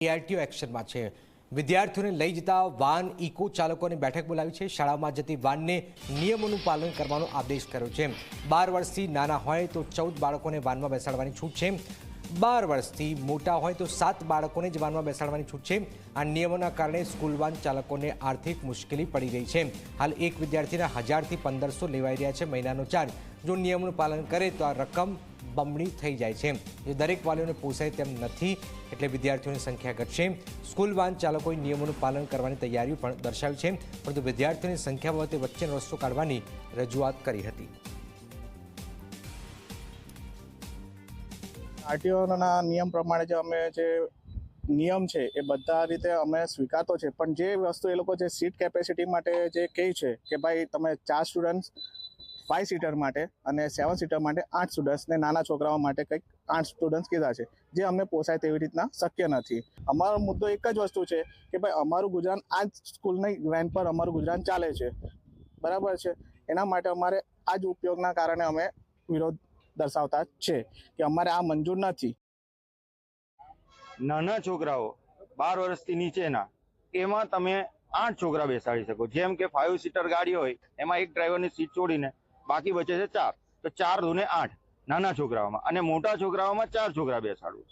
ARTO એક્શનમાં છે. વિદ્યાર્થીઓને લઈ જતા વાન ઇકો ચાલકોની બેઠક બોલાવી છે. શાળામાં જતી વાનને નિયમોનું પાલન કરવાનો આદેશ કર્યો છે. બાર વર્ષથી નાના હોય તો ચૌદ બાળકોને વાનમાં બેસાડવાની છૂટ છે. બાર વર્ષથી મોટા હોય તો સાત બાળકોને જ વાનમાં બેસાડવાની છૂટ છે. આ નિયમોના કારણે સ્કૂલ વાન ચાલકોને આર્થિક મુશ્કેલી પડી રહી છે. હાલ એક વિદ્યાર્થીના હજારથી પંદરસો લેવાઈ રહ્યા છે મહિનાનો ચાર્જ. જો નિયમોનું પાલન કરે તો આ રકમ બમણી થઈ જાય છે. જે દરેક વાલીઓને પોસાય તેમ નથી, એટલે વિદ્યાર્થીઓની સંખ્યા ઘટશે. સ્કૂલ વાહન ચાલકોએ નિયમોનું પાલન કરવાની તૈયારીઓ પણ દર્શાવી છે, પરંતુ વિદ્યાર્થીઓની સંખ્યા બાબતે વચ્ચેનો રસ્તો કાઢવાની રજૂઆત કરી હતી. આરટીઓના નિયમ પ્રમાણે જે અમે જે નિયમ છે, એ બધા રીતે અમે સ્વીકારતો છે. પણ જે વસ્તુ એ લોકો જે સીટ કેપેસિટી માટે જે કહે છે કે ભાઈ તમે ચાર સ્ટુડન્ટ્સ ફાઇવ સીટર માટે અને સેવન સીટર માટે આઠ સ્ટુડન્ટ્સને નાના છોકરાઓ માટે કંઈક આઠ સ્ટુડન્ટ્સ કીધા છે, જે અમને પોસાય તેવી રીતના શક્ય નથી. અમારો મુદ્દો એક જ વસ્તુ છે કે ભાઈ અમારું ગુજરાન આ જ સ્કૂલની વેન પર અમારું ગુજરાન ચાલે છે. બરાબર છે? એના માટે અમારે આ જ ઉપયોગના કારણે અમે વિરોધ દર્શાવતા છે કે અમારે આ મંજૂર નથી. નાના છોકરાઓ બાર વર્ષથી નીચેના, એમાં તમે આઠ છોકરા બેસાડી શકો. જેમ કે ફાઇવ સીટર ગાડી હોય, એમાં એક ડ્રાઈવરની સીટ છોડીને બાકી બચે છે ચાર. તો ચાર દુને આઠ. નાના છોકરાઓમાં. અને મોટા છોકરાઓમાં ચાર છોકરા બેસાડવું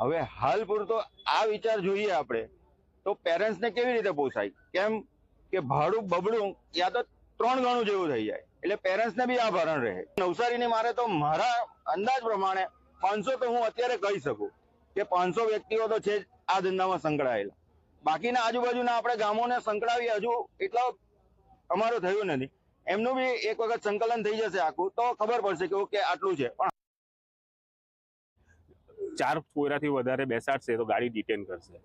હવે હાલ પૂરતો આ વિચાર જોઈએ આપણે. તો પેરેન્ટ્સને કેવી રીતે પોસાય? કેમ કે ભાડું બબડું યા તો ત્રણ ગણું જેવું થઈ જાય. એટલે પેરેન્ટ્સને બી આ ભરણ રહે. નવસારીની મારે તો મારા અંદાજ પ્રમાણે પાંચસો તો હું અત્યારે કહી શકું કે પાંચસો વ્યક્તિઓ તો છે આ ધંધામાં સંકળાયેલા. બાકીના આજુબાજુના આપણે ગામોને સંકળાવી હજુ એટલા અમારું થયું નથી. એમનું બી એક વખત સંકલન થઈ જશે આખું, તો ખબર પડશે કે ઓકે, આટલું છે. પણ ચાર કોયરાથી વધારે બેસાડશે તો ગાડી ડિટેન કરશે.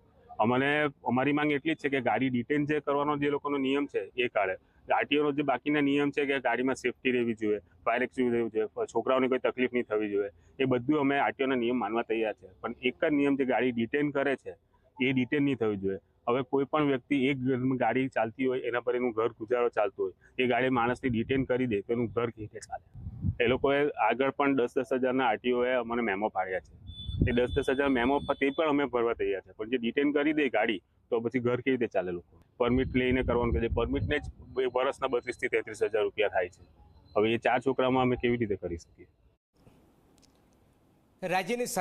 અમને, અમારી માંગ એટલી જ છે કે ગાડી ડિટેન જે કરવાનો જે લોકોનો નિયમ છે એ કાઢે. આરટીઓનો જે બાકીના નિયમ છે કે ગાડીમાં સેફટી રહેવી જોઈએ ફાયર એક્સ્યુ રહેવું જોઈએ છોકરાઓને કોઈ તકલીફ નહીં થવી જોઈએ, એ બધું અમે આરટીઓના નિયમ માનવા તૈયાર છે. પણ એક જ નિયમ જે ગાડી ડિટેન કરે છે, એ ડિટેન નહીં થવી જોઈએ. હવે કોઈ પણ વ્યક્તિ એક ગાડી ચાલતી હોય, એના પર એનું ઘર ગુજારો ચાલતું હોય, એ ગાડી માણસને ડિટેન કરી દે તો એનું ઘર કેવી ચાલે. એ લોકોએ આગળ પણ દસ દસ હજારના આરટીઓએ અમને મેમો પાડ્યા છે. એ દસ દસ હજાર મેમો તે પણ અમે ભરવા તૈયાર છે. પણ જે ડિટેન કરી દે ગાડી, તો પછી ઘર કેવી રીતે ચાલે લોકો? પરમિટ લઈને કરવાનું કે પરમિટને જ વર્ષના બત્રીસથી તેત્રીસ હજાર રૂપિયા થાય છે. હવે એ ચાર છોકરામાં અમે કેવી રીતે કરી શકીએ? રાજ્યની